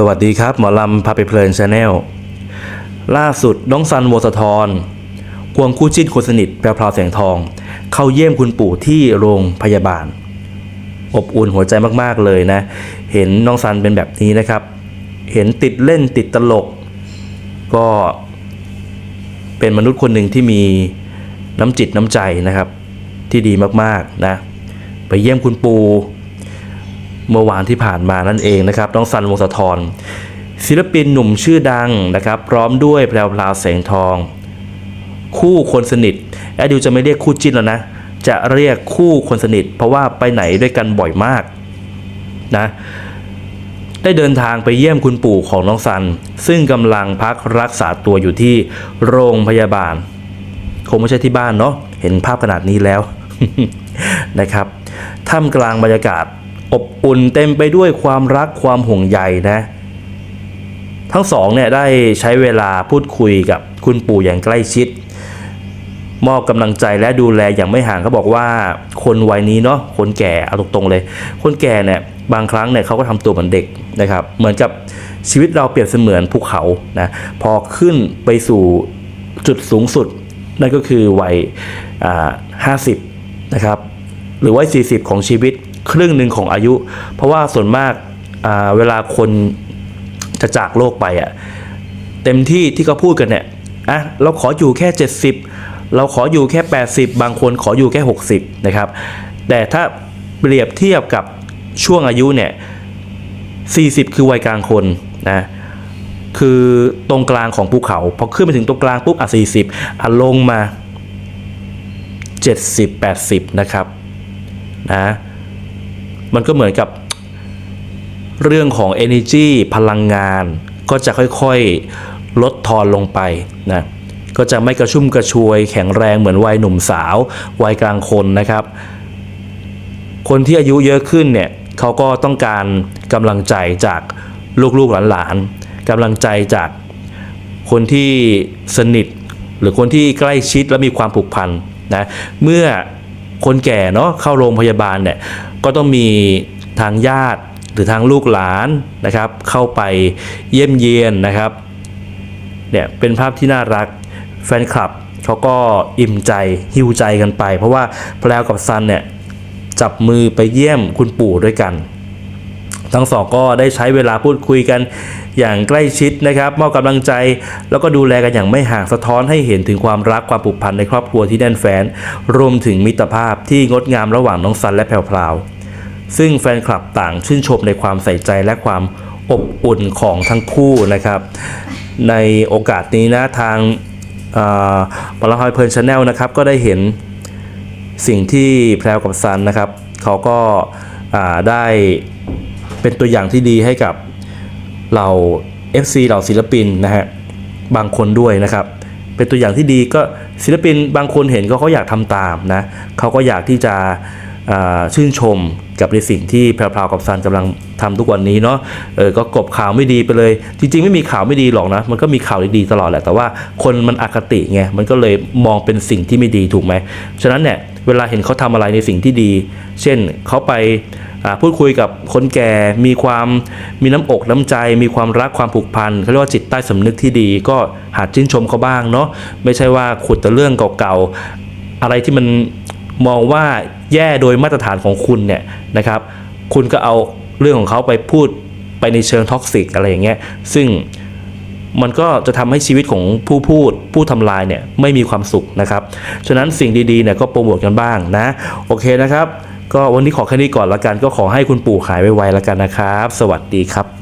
สวัสดีครับ หมอลำพาไปเพลินชาแนลล่าสุดน้องซันโวสธรควงคู่จิ้นคนสนิทแพรวพราวแสงทอง เข้าเยี่ยมคุณปู่ที่โรงพยาบาล อบอุ่นหัวใจมากๆเลยนะ เห็นน้องซันเป็นแบบนี้นะครับ เห็นติดเล่นติดตลก ก็เป็นมนุษย์คนหนึ่งที่มีน้ำจิตน้ำใจนะครับ ที่ดีมากๆนะ ไปเยี่ยมคุณปู่ เมื่อวานที่ผ่านมานั่นเองนะครับน้องซันวงศธรศิลปินหนุ่มชื่อดังนะครับพร้อมด้วยแพรวพราวแสงทอง คู่คนสนิทแอดดิวจะไม่เรียกคู่จิ้นแล้วนะ จะเรียกคู่คนสนิท เพราะว่าไปไหนด้วยกันบ่อยมากนะได้เดินทางไปเยี่ยมคุณปู่ของน้องซัน ซึ่งกำลังพักรักษาตัวอยู่ที่โรงพยาบาล คงไม่ใช่ที่บ้านเนาะเห็นภาพขนาดนี้แล้วนะครับท่ามกลางบรรยากาศ อบอุ่นเต็มไปด้วยความรักความห่วงใยนะ ทั้งสองเนี่ยได้ใช้เวลาพูดคุยกับคุณปู่อย่างใกล้ชิด มอบกำลังใจและดูแลอย่างไม่ห่างเขาบอกว่าคนวัยนี้เนาะคนแก่เอาตรงๆเลย คนแก่เนี่ยบางครั้งเนี่ยเขาก็ทำตัวเหมือนเด็กนะครับ เหมือนกับชีวิตเราเปรียบเสมือนภูเขานะพอขึ้นไปสู่จุดสูงสุด นั่นก็คือวัยห้าสิบนะครับหรือวัย40 ของชีวิต ครึ่งหนึ่งของอายุ เพราะว่าส่วนมากาเวลาคนจะจากโลกไปอะ่ะเต็มที่ที่เขาพูดกันเนี่ยอะเราขออยู่แค่ 70 เราขออยู่แค่ 80 บางคนขออยู่แค่ 60นะครับแต่ถ้าเปรียบเทียบกับช่วงอายุเนี่ย40 คือวัยกลางคนนะคือตรงกลางของภูเขาพอขึ้นไปถึงตรงกลางปุ๊บอะ40อะลงมา 70 80 นะครับนะ มันก็เหมือนกับเรื่องของ energy พลังงาน ก็จะค่อยๆลดทอนลงไปนะก็จะไม่กระชุ่มกระชวย แข็งแรงเหมือนวัยหนุ่มสาว วัยกลางคนนะครับ คนที่อายุเยอะขึ้นเนี่ยเขาก็ต้องการกำลังใจจากลูกๆหลานๆกำลังใจจากคนที่สนิท หรือคนที่ใกล้ชิดและมีความผูกพันนะเมื่อ คนแก่เนาะเข้าโรงพยาบาลเนี่ยก็ต้องมีทางญาติหรือทางลูกหลานนะครับ เข้าไปเยี่ยมเยียนนะครับเนี่ยเป็นภาพที่น่ารักแฟนคลับเขาก็อิ่มใจหิวใจกันไป เพราะว่าแพลวกับซันเนี่ยจับมือไปเยี่ยมคุณปู่ด้วยกัน ทั้งสองก็ได้ใช้เวลาพูดคุยกัน อย่างใกล้ชิดนะครับมอบกำลังใจ แล้วก็ดูแลกันอย่างไม่ห่างสะท้อนให้เห็นถึงความรักความผูกพันในครอบครัวที่แน่นแฟนรวมถึงมิตรภาพที่งดงามระหว่างน้องซันและแพรวพราวซึ่งแฟนคลับต่างชื่นชมในความใส่ใจและความอบอุ่นของทั้งคู่นะครับ ในโอกาสนี้นะทางปลาฮอยเพลินชาแนลนะครับก็ได้เห็นสิ่งที่แพรวกับซันนะครับเขาก็ได้เป็นตัวอย่างที่ดีให้กับ เรา FC เหล่าศิลปินนะฮะบางคนด้วยนะครับ เป็นตัวอย่างที่ดีก็ศิลปินบางคนเห็นก็เขาอยากทำตามนะเขาก็อยากที่จะชื่นชมกับในสิ่งที่แพรวๆกับซันกำลังทำทุกวันนี้เนาะเออก็กบข่าวไม่ดีไปเลย จริง ๆ ไม่มีข่าวไม่ดีหรอกนะ มันก็มีข่าวดีๆตลอดแหละ แต่ว่าคนมันอคติไง มันก็เลยมองเป็นสิ่งที่ไม่ดีถูกไหม ฉะนั้นเนี่ย เวลาเห็นเขาทำอะไรในสิ่งที่ดี เช่นเขาไป พูดคุยกับคนแก่มีความมีน้ำอกน้ำใจ มีความรักความผูกพันเขาเรียกว่าจิตใต้สำนึกที่ดี ก็หัดชื่นชมเขาบ้างเนาะไม่ใช่ว่าขุดแต่เรื่องเก่าๆ อะไรที่มันมองว่าแย่โดยมาตรฐานของคุณเนี่ยนะครับคุณก็เอาเรื่องของเขาไปพูดไปในเชิงท็อกซิกอะไรอย่างเงี้ยซึ่งมันก็จะทำให้ชีวิตของผู้พูด ผู้ทำลายเนี่ยไม่มีความสุขนะครับ ฉะนั้นสิ่งดีๆเนี่ยก็โปรโมทกันบ้างนะ โอเคนะครับ ก็วันนี้ขอแค่นี้ก่อนละกัน ก็ขอให้คุณปู่หายไวๆละกันนะครับ สวัสดีครับ